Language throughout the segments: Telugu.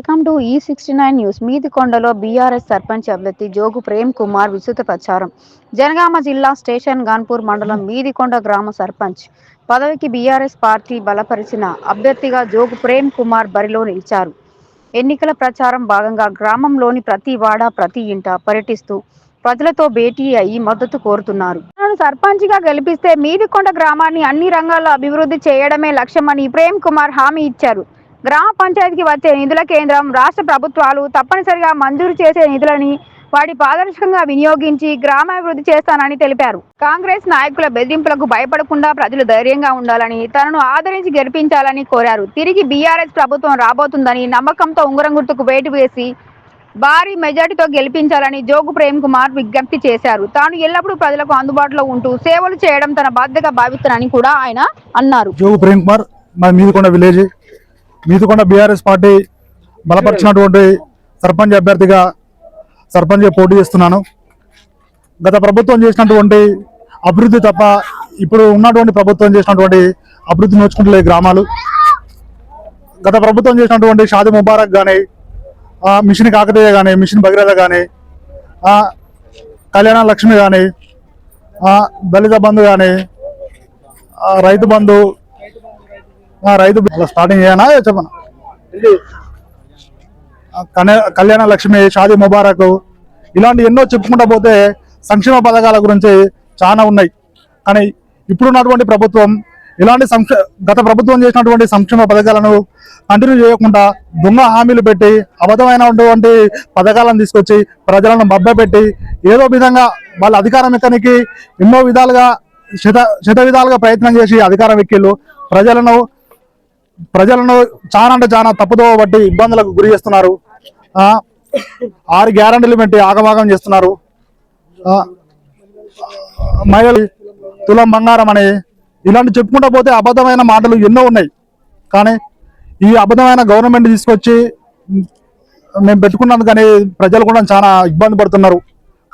వెల్కమ్ టు ఈ సిక్స్టీ నైన్ న్యూస్. మీదికొండలో బీఆర్ఎస్ సర్పంచ్ అభ్యర్థి జోగు ప్రేమ్ కుమార్ విస్తృత ప్రచారం. జనగామ జిల్లా స్టేషన్ గాన్పూర్ మండలం మీదికొండ గ్రామ సర్పంచ్ పదవికి బీఆర్ఎస్ పార్టీ బలపరిచిన అభ్యర్థిగా జోగు ప్రేమ్ కుమార్ బరిలో నిలిచారు. ఎన్నికల ప్రచారం భాగంగా గ్రామంలోని ప్రతి వాడ ప్రతి ఇంట పర్యటిస్తూ ప్రజలతో భేటీ అయ్యి మద్దతు కోరుతున్నారు. తనను సర్పంచ్గా గెలిపిస్తే మీదికొండ గ్రామాన్ని అన్ని రంగాల్లో అభివృద్ధి చేయడమే లక్ష్యమని ప్రేమ్ కుమార్ హామీ ఇచ్చారు. గ్రామ పంచాయతీకి వచ్చే నిధుల కేంద్రం రాష్ట్ర ప్రభుత్వాలు తప్పనిసరిగా మంజూరు చేసే నిధులని వాటి పారదర్శకంగా వినియోగించి గ్రామాభివృద్ధి చేస్తానని తెలిపారు. కాంగ్రెస్ నాయకుల బెదిరింపులకు భయపడకుండా ప్రజలు ధైర్యంగా ఉండాలని తనను ఆదరించి గెలిపించాలని కోరారు. తిరిగి బీఆర్ఎస్ ప్రభుత్వం రాబోతుందని నమ్మకంతో ఉంగరం గుర్తుకు వేటు వేసి భారీ మెజార్టీతో గెలిపించాలని జోగు ప్రేమ్ కుమార్ విజ్ఞప్తి చేశారు. తాను ఎల్లప్పుడూ ప్రజలకు అందుబాటులో ఉంటూ సేవలు చేయడం తన బాధ్యత భావిస్తానని కూడా ఆయన అన్నారు. జోగు ప్రేమ్ కుమార్ మా విలేజ్? మీదికొండ బీఆర్ఎస్ పార్టీ బలపరిచినటువంటి సర్పంచ్ అభ్యర్థిగా సర్పంచ్ పోటీ చేస్తున్నాను. గత ప్రభుత్వం చేసినటువంటి అభివృద్ధి తప్ప ఇప్పుడు ఉన్నటువంటి ప్రభుత్వం చేసినటువంటి అభివృద్ధి నోచుకుంటలే గ్రామాలు. గత ప్రభుత్వం చేసినటువంటి షాది ముబారక్ కానీ మిషన్ కాకతీయ కానీ మిషన్ భగీరథ కానీ కళ్యాణ లక్ష్మి కానీ దళిత బంధు కానీ రైతు బంధు రైతు స్టార్టింగ్ చేయనా? చెప్పనా? కళ్యాణ లక్ష్మి షాదీ ముబారక్ ఇలాంటి ఎన్నో చెప్పుకుంటా పోతే సంక్షేమ పథకాల గురించి చాలా ఉన్నాయి. కానీ ఇప్పుడున్నటువంటి ప్రభుత్వం ఇలాంటి సంక్ష గత ప్రభుత్వం చేసినటువంటి సంక్షేమ పథకాలను కంటిన్యూ చేయకుండా దొంగ హామీలు పెట్టి అబద్ధమైనటువంటి పథకాలను తీసుకొచ్చి ప్రజలను మభ్యపెట్టి ఏదో విధంగా వాళ్ళ అధికారం ఎక్కనికి ఎన్నో విధాలుగా శత శత విధాలుగా ప్రయత్నం చేసి అధికారం ఎక్కిళ్ళు. ప్రజలను ప్రజలను చాలా అంటే చాలా తప్పుదోవ బట్టి ఇబ్బందులకు గురి చేస్తున్నారు. ఆరు గ్యారంటీలు పెట్టి ఆగమాగం చేస్తున్నారు. మహిళలు తులం బంగారం అని ఇలాంటి చెప్పుకుంటూ పోతే అబద్ధమైన మాటలు ఎన్నో ఉన్నాయి. కానీ ఈ అబద్ధమైన గవర్నమెంట్ తీసుకొచ్చి మేము పెట్టుకున్నాం కానీ ప్రజలు కూడా చాలా ఇబ్బంది పడుతున్నారు.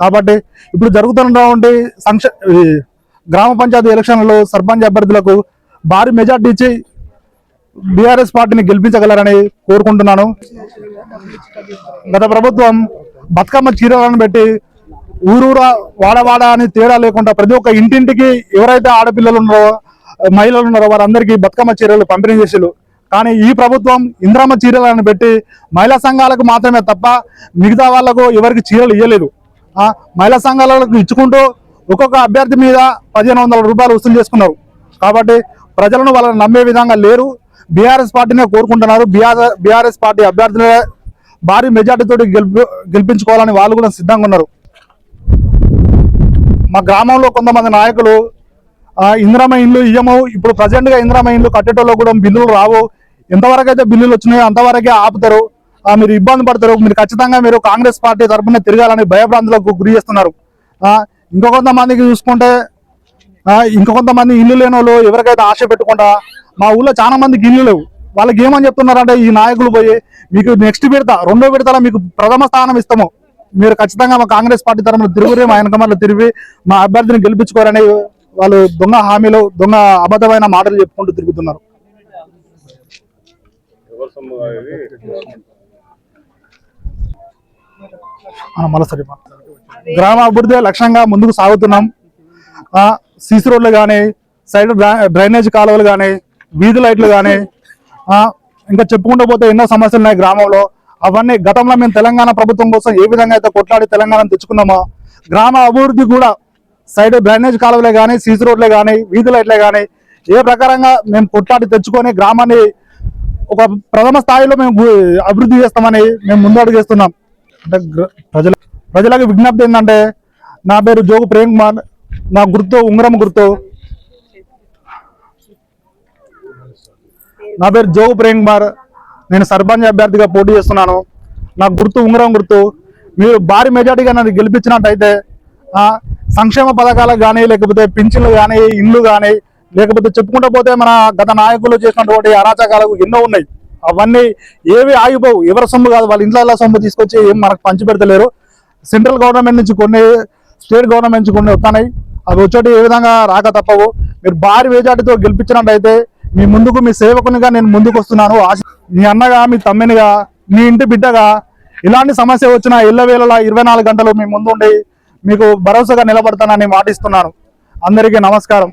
కాబట్టి ఇప్పుడు జరుగుతున్నటువంటి సంక్ష గ్రామ పంచాయతీ ఎలక్షన్లలో సర్పంచ్ అభ్యర్థులకు భారీ మెజార్టీ ఇచ్చి బీఆర్ఎస్ పార్టీని గెలిపించగలరని కోరుకుంటున్నాను. గత ప్రభుత్వం బతుకమ్మ చీరలను పెట్టి ఊరూరా వాడవాడ అని తేడా లేకుండా ప్రతి ఒక్క ఇంటింటికి ఎవరైతే ఆడపిల్లలు ఉన్నారో మహిళలు ఉన్నారో వారందరికీ బతుకమ్మ చీరలు పంపిణీ చేసేలు కానీ ఈ ప్రభుత్వం ఇంద్రమ్మ చీరలను పెట్టి మహిళా సంఘాలకు మాత్రమే తప్ప మిగతా వాళ్ళకు ఎవరికి చీరలు ఇవ్వలేదు మహిళా సంఘాలకు ఇచ్చుకుంటూ ఒక్కొక్క అభ్యర్థి మీద పదిహేను వందల రూపాయలు వసూలు చేసుకున్నారు. కాబట్టి ప్రజలను వాళ్ళని నమ్మే విధంగా లేరు. బీఆర్ఎస్ పార్టీనే కోరుకుంటున్నారు. బీఆర్ బీఆర్ఎస్ పార్టీ అభ్యర్థులే భారీ మెజార్టీతో గెలిపి గెలిపించుకోవాలని వాళ్ళు కూడా సిద్ధంగా ఉన్నారు. మా గ్రామంలో కొంతమంది నాయకులు ఆ, ఇండ్లు ఇయ్యము. ఇప్పుడు ప్రజెంట్గా గా ఇండ్లు కట్టేటోళ్ళు కూడా బిల్లులు రావు. ఎంతవరకు అయితే బిల్లులు వచ్చినాయో అంతవరకే ఆపుతారు. మీరు ఇబ్బంది పడతారు. మీరు ఖచ్చితంగా మీరు కాంగ్రెస్ పార్టీ తరఫున తిరగాలని భయభ్రాంతులకు గురి చేస్తున్నారు. ఇంకొంతమందికి చూసుకుంటే ఆ, ఇంకో కొంతమంది ఇల్లు లేని వాళ్ళు ఎవరికైతే ఆశ పెట్టుకుంటా మా ఊళ్ళో చాలా మందికి ఇల్లు లేవు. వాళ్ళకి ఏమని చెప్తున్నారంటే ఈ నాయకులు పోయి మీకు నెక్స్ట్ విడత రెండో విడతలో మీకు ప్రథమ స్థానం ఇస్తాము. మీరు ఖచ్చితంగా మా కాంగ్రెస్ పార్టీ తరఫున తిరుగురే మా వెనకమల్లో తిరిగి మా అభ్యర్థిని గెలిపించుకోరని వాళ్ళు దొంగ హామీలు దొంగ అబద్ధమైన మాటలు చెప్పుకుంటూ తిరుగుతున్నారు. ఆ, మరోసారి మా- గ్రామ అభివృద్ధి లక్ష్యంగా ముందుకు సాగుతున్నాం. సీసీ రోడ్లు కానీ సైడ్ డ్రైనేజ్ కాలువలు కానీ వీధి లైట్లు కానీ ఇంకా చెప్పుకుంటూ పోతే ఎన్నో సమస్యలు ఉన్నాయి గ్రామంలో. అవన్నీ గతంలో మేము తెలంగాణ ప్రభుత్వం కోసం ఏ విధంగా అయితే కొట్లాడి తెలంగాణ తెచ్చుకున్నామో గ్రామ అభివృద్ధి కూడా సైడ్ డ్రైనేజ్ కాలువలే కానీ సీసీ రోడ్లే కానీ వీధి లైట్లే కానీ ఏ ప్రకారంగా మేము కొట్లాడి తెచ్చుకొని గ్రామాన్ని ఒక ప్రథమ స్థాయిలో మేము అభివృద్ధి చేస్తామని మేము ముందడుగు చేస్తున్నాం అంటే ప్రజల ప్రజలకు విజ్ఞప్తి ఏంటంటే నా పేరు జోగు ప్రేమ్ కుమార్ నా గుర్తు ఉంగరం గుర్తు. నా పేరు జోగు ప్రేమ్ కుమార్. నేను సర్పంచ్ అభ్యర్థిగా పోటీ చేస్తున్నాను. నా గుర్తు ఉంగరం గుర్తు. మీరు భారీ మెజార్టీగా నన్ను గెలిపించినట్టయితే సంక్షేమ పథకాలకు కానీ లేకపోతే పింఛన్లు కానీ ఇండ్లు కానీ లేకపోతే చెప్పుకుంటూ పోతే మన గత నాయకులు చేసినటువంటి అరాచకాలు ఎన్నో ఉన్నాయి. అవన్నీ ఏవి ఆగిపోవు. ఎవరి సొమ్ము కాదు. వాళ్ళ ఇంట్లో సొమ్ము తీసుకొచ్చి ఏం మనకు పంచి పెడతలేరు సెంట్రల్ గవర్నమెంట్ నుంచి కొన్ని స్టేట్ గవర్నమెంట్ నుంచి కొన్ని వస్తున్నాయి అవి వచ్చేటి ఏ విధంగా రాక తప్పవు. మీరు భారీ వేజాటితో గెలిపించినట్టయితే మీ ముందుకు మీ సేవకునిగా నేను ముందుకు వస్తున్నాను మీ అన్నగా మీ తమ్మినిగా మీ ఇంటి బిడ్డగా ఇలాంటి సమస్య వచ్చినా ఇళ్ళ వేళలా ఇరవై నాలుగు గంటలు మీ ముందు ఉండి మీకు భరోసాగా నిలబడతానని మాటిస్తున్నాను. అందరికీ నమస్కారం.